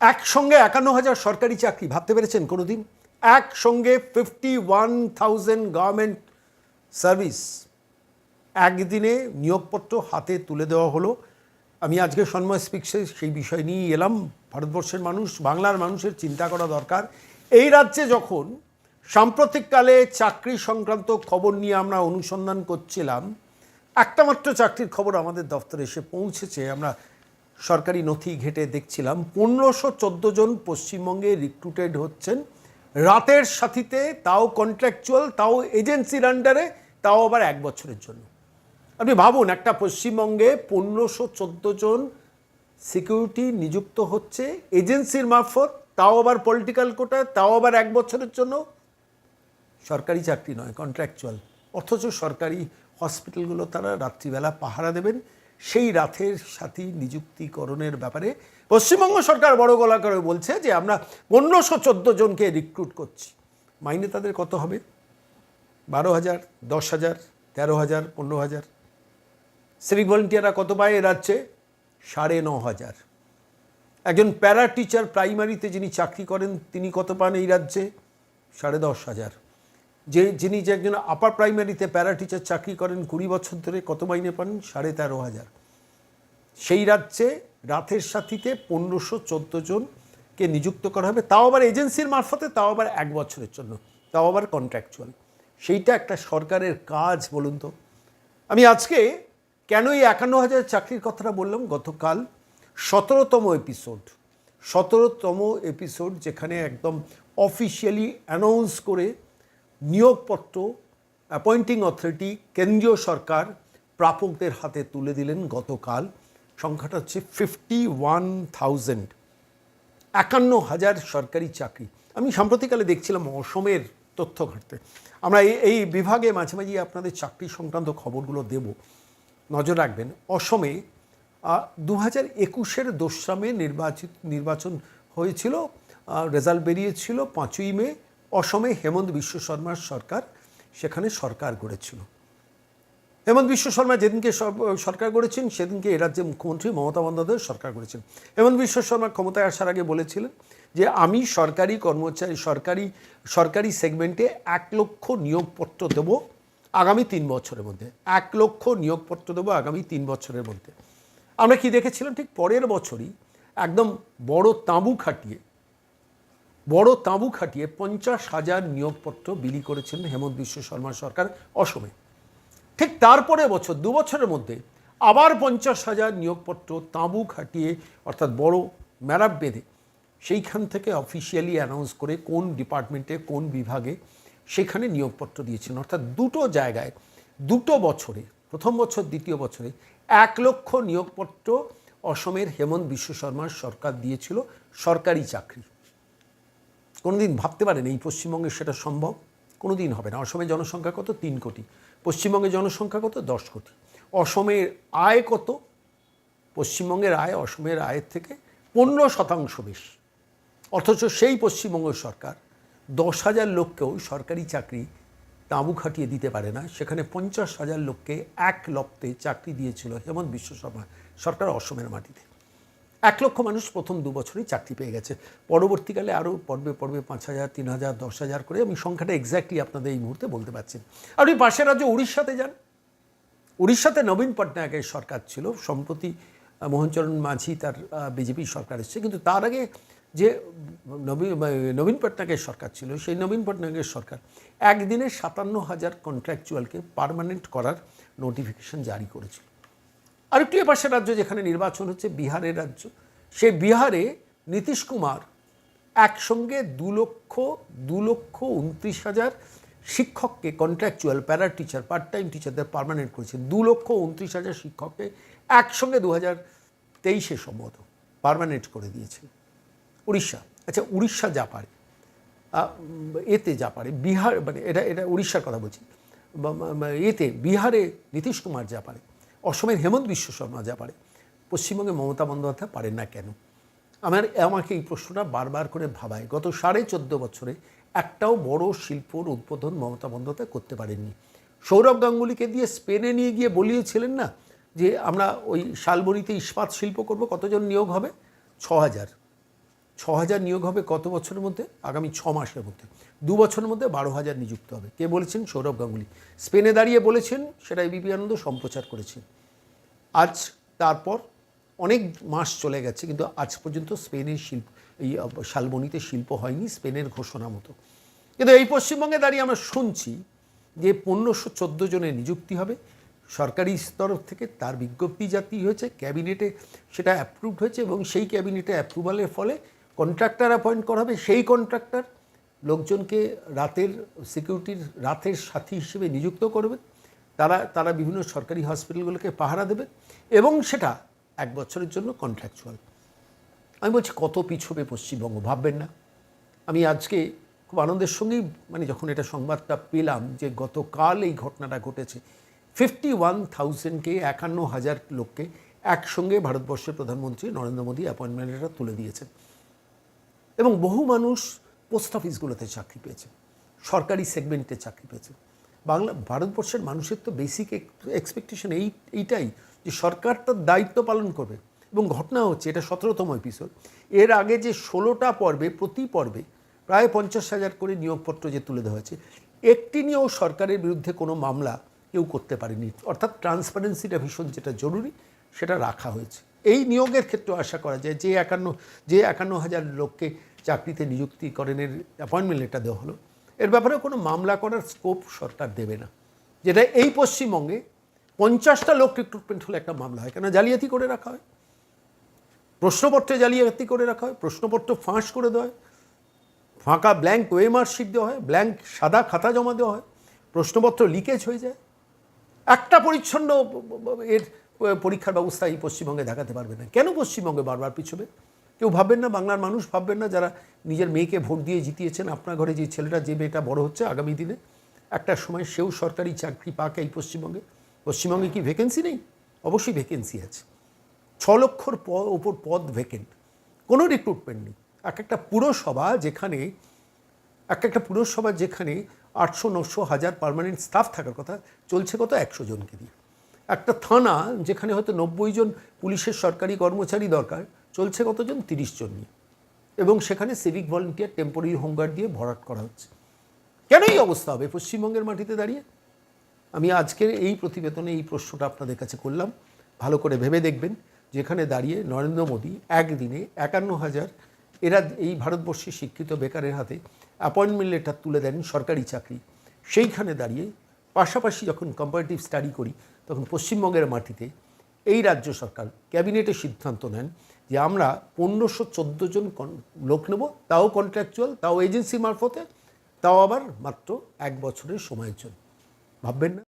একসঙ্গে একান্ন হাজার সরকারি চাকরি, ভাবতে পেরেছেন কোনোদিন? একসঙ্গে fifty one thousand government service একদিনে নিয়োগপত্র হাতে তুলে দেওয়া হলো। আমি আজকে সন্ময় স্পিক্সে সেই বিষয় নিয়ে এলাম। ভারতবর্ষের মানুষ, বাংলার মানুষের চিন্তা করা দরকার। এই রাজ্যে যখন সাম্প্রতিককালে চাকরি সংক্রান্ত খবর নিয়ে আমরা অনুসন্ধান করছিলাম, একটা মাত্র চাকরির খবর আমাদের দফতরে এসে পৌঁছেছে। আমরা সরকারি নথি ঘেটে দেখছিলাম, পনেরোশো চোদ্দ জন পশ্চিমবঙ্গে রিক্রুটেড হচ্ছেন। রাতের সাথীতে, তাও কন্ট্রাকচুয়াল তাও এজেন্সির আন্ডারে তাও আবার এক বছরের জন্য। আপনি ভাবুন, একটা পশ্চিমবঙ্গে পনেরোশো চোদ্দ জন সিকিউরিটি নিযুক্ত হচ্ছে এজেন্সির মারফত, তাও আবার পলিটিক্যাল কোটায় তাও আবার এক বছরের জন্য। সরকারি চাকরি নয় কন্ট্রাকচুয়াল অথচ সরকারি হসপিটালগুলো তারা রাত্রিবেলা পাহারা দেবেন। সেই রাতের সাথী নিযুক্তিকরণের ব্যাপারে পশ্চিমবঙ্গ সরকার বড় গলা করে বলছে যে আমরা পনেরোশো চোদ্দ জনকে রিক্রুট করছি। মাইনে তাদের কত হবে? বারো হাজার, দশ হাজার, তেরো হাজার, পনেরো হাজার। সিভিক ভলেন্টিয়াররা কত পায় এ রাজ্যে? সাড়ে ন হাজার। একজন প্যারা টিচার প্রাইমারিতে যিনি চাকরি করেন, তিনি কত পান এই রাজ্যে? সাড়ে দশ হাজার। যে, যিনি যে একজন আপার প্রাইমারিতে প্যারা টিচার চাকরি করেন, কুড়ি বছর ধরে কত মাইনে পান? সাড়ে তেরো হাজার। সেই রাজ্যে রাতের সাথীতে পনেরোশো চোদ্দ জনকে নিযুক্ত করা হবে। তাও আবার এজেন্সির মারফতে, তাও আবার এক বছরের জন্য। তাও আবার কন্ট্রাকচুয়াল সেইটা একটা সরকারের কাজ বলুন তো। আমি আজকে কেন এই একান্ন হাজার চাকরির কথাটা বললাম? গতকাল সতেরোতম এপিসোড সতেরোতম এপিসোড যেখানে একদম অফিসিয়ালি অ্যানাউন্স করে নিয়োগপত্র অ্যাপয়েন্টিং অথরিটি কেন্দ্রীয় সরকার প্রাপকদের হাতে তুলে দিলেন গতকাল। সংখ্যাটা হচ্ছে ফিফটি ওয়ান থাউজেন্ড একান্ন হাজার সরকারি চাকরি। আমি সাম্প্রতিককালে দেখছিলাম অসমের তথ্য ঘাটতে। আমরা এই এই বিভাগে মাঝে মাঝে আপনাদের চাকরি সংক্রান্ত খবরগুলো দেব। নজর রাখবেন, অসমে দু হাজার একুশের দোসরা মে নির্বাচিত, নির্বাচন হয়েছিল রেজাল্ট বেরিয়েছিল পাঁচই মে। অসমে হেমন্ত বিশ্ব শর্মার সরকার, সেখানে সরকার গড়েছিল। হেমন্ত বিশ্ব শর্মা যেদিনকে সরকার গড়েছেন, সেদিনকে এ রাজ্যে মুখ্যমন্ত্রী মমতা বন্দ্যোপাধ্যায় সরকার করেছেন হেমন্ত বিশ্ব শর্মা ক্ষমতায় আসার আগে বলেছিলেন যে, আমি সরকারি কর্মচারী, সরকারি সরকারি সেগমেন্টে এক লক্ষ নিয়োগপত্র দেব আগামী তিন বছরের মধ্যে। এক লক্ষ নিয়োগপত্র দেবো আগামী তিন বছরের মধ্যে। আমরা কি দেখেছিলাম? ঠিক পরের বছরই একদম বড় তাঁবু খাটিয়ে, বড় তাঁবু খাটিয়ে পঞ্চাশ হাজার নিয়োগপত্র বিলি করেছিলেন হেমন্ত বিশ্ব শর্মা সরকার অসমে। ঠিক তারপরে বছর, দু বছরের মধ্যে আবার পঞ্চাশ হাজার নিয়োগপত্র তাঁবু খাটিয়ে, অর্থাৎ বড় ম্যারাপ বেঁধে সেইখান থেকে অফিসিয়ালি অ্যানাউন্স করে কোন ডিপার্টমেন্টে কোন বিভাগে সেখানে নিয়োগপত্র দিয়েছেন অর্থাৎ দুটো জায়গায়, দুটো বছরে, প্রথম বছর, দ্বিতীয় বছরে এক লক্ষ নিয়োগপত্র অসমের হেমন্ত বিশ্ব শর্মার সরকার দিয়েছিল, সরকারি চাকরি। কোনোদিন ভাবতে পারেন, এই পশ্চিমবঙ্গে সেটা সম্ভব? কোনোদিন হবে না। অসমের জনসংখ্যা কত? তিন কোটি। পশ্চিমবঙ্গের জনসংখ্যা কত? দশ কোটি। অসমের আয় কত? পশ্চিমবঙ্গের আয়, অসমের আয়ের থেকে পনেরো শতাংশ বেশি। অথচ সেই পশ্চিমবঙ্গ সরকার দশ হাজার লোককেও সরকারি চাকরি তাঁবু খাটিয়ে দিতে পারে না। সেখানে পঞ্চাশ হাজার লোককে এক লপ্তে চাকরি দিয়েছিল হেমন্ত বিশ্ব শর্মা। সরকার অসমের মাটিতে। এক লক্ষ মানুষ প্রথম দু বছরই চাকরি পেয়ে গেছে। পরবর্তীকালে আরও পর্বে পর্বে পাঁচ হাজার, তিন হাজার, দশ হাজার করে আমি সংখ্যাটা এক্স্যাক্টলি আপনাদের এই মুহূর্তে বলতে পারছি। আপনি পাশের রাজ্য উড়িষ্যাতে যান। উড়িষ্যাতে নবীন পটনায়কের সরকার ছিল। সম্প্রতি মোহনচরণ মাঝি তার বিজেপি সরকার এসেছে। কিন্তু তার আগে যে নবীন নবীন পটনায়কের সরকার ছিল, সেই নবীন পটনায়কের সরকার একদিনে সাতান্ন হাজার কন্ট্রাকচুয়ালকে পার্মানেন্ট করার নোটিফিকেশন জারি করেছিল। আরেকটি এপাশের রাজ্য যেখানে নির্বাচন হচ্ছে, বিহারের রাজ্য। সে বিহারে নীতিশ কুমার একসঙ্গে দু লক্ষ দু লক্ষ উনত্রিশ হাজার শিক্ষককে contractual para teacher part time টিচারদের পার্মানেন্ট করেছেন। দু লক্ষ উনত্রিশ হাজার শিক্ষককে একসঙ্গে দু হাজার তেইশে সম্ভবত পার্মানেন্ট করে দিয়েছে। উড়িষ্যা। আচ্ছা উড়িষ্যা যা পারে। এতে যা পারে, বিহার মানে এটা এটা উড়িষ্যার কথা বলছি। এতে বিহারে নীতিশ কুমার যা পারে অসমের হেমন্ত বিশ্ব শর্মা যা পারে, পশ্চিমবঙ্গে মমতা বন্দ্যোপাধ্যায় পারেন না কেন? আমার, আমাকে এই প্রশ্নটা বারবার করে ভাবায়। গত সাড়ে চোদ্দ বছরে একটাও বড় শিল্পর উদ্বোধন মমতা বন্দ্যোপাধ্যায় করতে পারেননি। সৌরভ গাঙ্গুলিকে দিয়ে স্পেনে নিয়ে গিয়ে বলিয়েছিলেন না যে, আমরা ওই শালবনিতে ইস্পাত শিল্প করব, কতজন নিয়োগ হবে? ছ হাজার। ছ হাজার নিয়োগ হবে কত বছরের মধ্যে? আগামী ছ মাসের মধ্যে। দু বছরের মধ্যে বারো হাজার নিযুক্ত হবে। কে বলেছেন? সৌরভ গাঙ্গুলি। স্পেনে দাঁড়িয়ে বলেছেন, সেটা এবিপি আনন্দ সম্প্রচার করেছেন। আজ তারপর অনেক মাস চলে গেছে, কিন্তু আজ পর্যন্ত স্পেনের শিল্প, এই শালবনিতে শিল্প হয়নি, স্পেনের ঘোষণা মতো। কিন্তু এই পশ্চিমবঙ্গে দাঁড়িয়ে আমরা শুনছি যে পনেরোশো চোদ্দ জনের নিযুক্তি হবে। সরকারি স্তর থেকে তার বিজ্ঞপ্তি জাতি হয়েছে, ক্যাবিনেটে সেটা অ্যাপ্রুভড হয়েছে এবং সেই ক্যাবিনেটে অ্যাপ্রুভালের ফলে কন্ট্রাক্টর অ্যাপয়েন্ট করা হবে, সেই কন্ট্রাক্টর লোকজনকে রাতের সিকিউরিটির রাতের সাথী হিসেবে নিযুক্ত করবে। তারা তারা বিভিন্ন সরকারি হসপিটালগুলোকে পাহারা দেবে এবং সেটা এক বছরের জন্য কন্ট্রাকচুয়াল আমি বলছি, কত পিছবে পশ্চিমবঙ্গ, ভাববেন না। আমি আজকে খুব আনন্দের সঙ্গেই মানে যখন এটা সংবাদটা পেলাম যে গতকাল এই ঘটনাটা ঘটেছে ফিফটি ওয়ান থাউজেন্ডকে একান্ন হাজার লোককে একসঙ্গে ভারতবর্ষের প্রধানমন্ত্রী নরেন্দ্র মোদী অ্যাপয়েন্টমেন্টটা তুলে দিয়েছেন। এবং বহু মানুষ পোস্ট অফিসগুলোতে চাকরি পেয়েছে, সরকারি সেগমেন্টে চাকরি পেয়েছে। বাংলা, ভারতবর্ষের মানুষের তো বেসিক এক্সপেকটেশন এই, এইটাই যে সরকার তার দায়িত্ব পালন করবে। এবং ঘটনা হচ্ছে, এটা সতেরোতম এপিসোড এর আগে যে ষোলোটা পর্বে, প্রতি পর্বে প্রায় পঞ্চাশ হাজার করে নিয়োগপত্র যে তুলে দেওয়া হয়েছে, একটি নিয়েও সরকারের বিরুদ্ধে কোনো মামলা কেউ করতে পারেনি। অর্থাৎ ট্রান্সপারেন্সিটা ভীষণ যেটা জরুরি, সেটা রাখা হয়েছে। এই নিয়োগের ক্ষেত্রে আশা করা যায়, যে একান্ন যে একান্ন হাজার লোককে চাকরিতে নিযুক্তিকরণের অ্যাপয়েন্টমেন্ট লেটার দেওয়া হলো। এর ব্যাপারে কোনো মামলা করার স্কোপ সরকার দেবে না। যেটা এই পশ্চিমবঙ্গে পঞ্চাশটা লোক রিক্রুটমেন্ট হলে একটা মামলা হয়। কেন? জালিয়াতি করে রাখা হয়। প্রশ্নপত্রে জালিয়াতি করে রাখা হয়। প্রশ্নপত্র ফাঁস করে দেওয়া হয়। ফাঁকা ব্ল্যাঙ্ক ওয়ে মার্কশিট দেওয়া হয়। ব্ল্যাঙ্ক সাদা খাতা জমা দেওয়া হয়। প্রশ্নপত্র লিকেজ হয়ে যায়। একটা পরিচ্ছন্ন এর পরীক্ষার ব্যবস্থা এই পশ্চিমবঙ্গে দেখাতে পারবে না। কেন পশ্চিমবঙ্গে বারবার পিছবে? কেউ ভাববেন না, বাংলার মানুষ ভাববেন না যারা নিজের মেয়েকে ভোট দিয়ে জিতিয়েছেন আপনার ঘরে যে ছেলেটা, যে মেয়েটা বড় হচ্ছে আগামী দিনে। একটা সময় সেও সরকারি চাকরি পাক এই পশ্চিমবঙ্গে। পশ্চিমবঙ্গে কি ভ্যাকেন্সি নেই? অবশ্যই ভ্যাকেন্সি আছে। ছ লক্ষর প- ওপর পদ ভ্যাকেন্ট কোনো রিক্রুটমেন্ট নেই। এক একটা পুরসভা যেখানে, এক একটা পুরসভা যেখানে আটশো, নশো হাজার পার্মানেন্ট স্টাফ থাকার কথা, চলছে কত? একশো জনকে দিয়ে। একটা থানা যেখানে হয়তো নব্বই জন পুলিশের সরকারি কর্মচারী দরকার চলছে কতজন? তিরিশ জন নিয়ে। এবং সেখানে সিভিক ভলেন্টিয়ার টেম্পোরারি হোমগার্ড দিয়ে ভরাট করা হচ্ছে। কেন এই অবস্থা হবে? পশ্চিমবঙ্গের মাটিতে দাঁড়িয়ে? আমি আজকের এই প্রতিবেদনে এই প্রশ্নটা আপনাদের কাছে করলাম। ভালো করে ভেবে দেখবেন যেখানে দাঁড়িয়ে নরেন্দ্র মোদী একদিনে একান্ন হাজার এরা এই ভারতবর্ষে শিক্ষিত বেকারের হাতে অ্যাপয়েন্টমেন্ট লেটার তুলে দেন সরকারি চাকরি। সেইখানে দাঁড়িয়ে পাশাপাশি যখন কম্পারেটিভ স্টাডি করি, তখন পশ্চিমবঙ্গের মাটিতে এই রাজ্য সরকার ক্যাবিনেটে সিদ্ধান্ত নেন যে আমরা পনেরোশো চোদ্দ জন লোক নেব, তাও কন্ট্রাকচুয়াল তাও এজেন্সি মারফতে, তাও আবার মাত্র এক বছরের সময়ের জন্য। ভাববেন না?